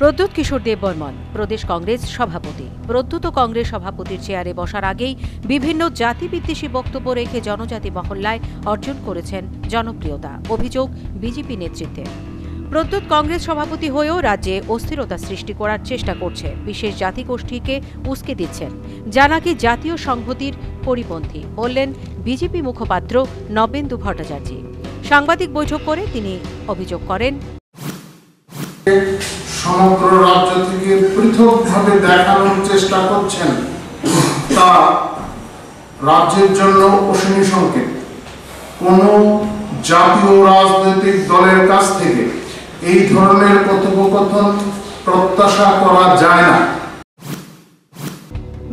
প্রদ্যুৎ কিশোর দেব বর্মন, প্রদেশ কংগ্রেস সভাপতি। প্রদ্যুত কংগ্রেস সভাপতির চেয়ারে বসার আগেই বিভিন্ন জাতিবিদ্বেষী বক্তব্য রেখে জনজাতি মহল্লায় অর্জন করেছেন জনপ্রিয়তা, অভিযোগ বিজেপি নেতৃত্বে। প্রদ্যুৎ কংগ্রেস সভাপতি হয়েও রাজ্যে অস্থিরতা সৃষ্টি করার চেষ্টা করছে। বিশেষ জাতিগোষ্ঠীকে উস্কে দিচ্ছেন। যা নাকি জাতীয় সংহতির পরিপন্থী বললেন বিজেপি মুখপাত্র নবেন্দু ভট্টাচার্য। সাংবাদিক বৈঠক করে তিনি অভিযোগ করেন। সমগ্র রাজ্য থেকে পৃথকভাবে দেখানোর চেষ্টা করছেন তা রাজ্যের জন্য অশনি সংকেত। কোন জাতীয় রাজনৈতিক দলের কাছ থেকে এই ধরনের কথোপকথন প্রত্যাশা করা যায় না।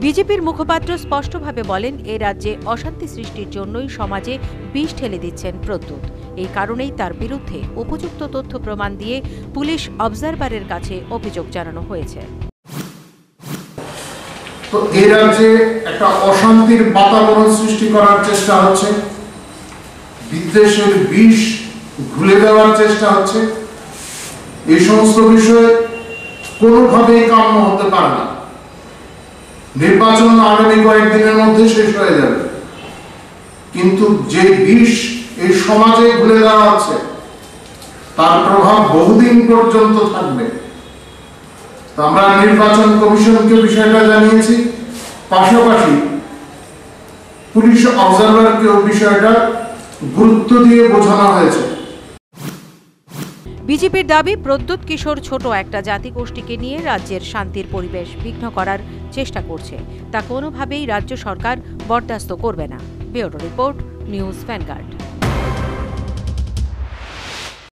বিজেপির মুখপাত্র স্পষ্টভাবে বলেন, এ রাজ্যে অশান্তি সৃষ্টির জন্যই সমাজে বিষ ঠেলে দিচ্ছেন প্রদ্যুৎ। এই কারণেই তার বিরুদ্ধে উপযুক্ত তথ্য প্রমাণ দিয়ে পুলিশ অবজারভারের কাছে অভিযোগ জানানো হয়েছে। তো এই রাজ্যে একটা অশান্তির বাতাবরণ সৃষ্টি করার চেষ্টা হচ্ছে, বিদ্বেষের বিষ ঘুলে দেওয়ার চেষ্টা হচ্ছে, এই সমস্ত বিষয়ে কোনোভাবেই কাম্য হতে পারে না। নির্বাচন আগামী কয়েকদিনের মধ্যে শেষ হয়ে যাবে। কিন্তু যে বিষ এই সমাজে দেওয়া আছে তার প্রভাব বহুদিন পর্যন্ত থাকবে। আমরা নির্বাচন কমিশনকে বিষয়টা জানিয়েছি। পাশাপাশি পুলিশ অবজারভারকেও বিষয়টা গুরুত্ব দিয়ে বোঝানো হয়েছে। বিজেপির দাবি, প্রদ্যুৎ কিশোর ছোট একটা জাতিগোষ্ঠীকে নিয়ে রাজ্যের শান্তির পরিবেশ বিঘ্ন করার চেষ্টা করছে। তা কোনোভাবেই রাজ্য সরকার বরদাস্ত করবে না। Bureau report, News Vanguard.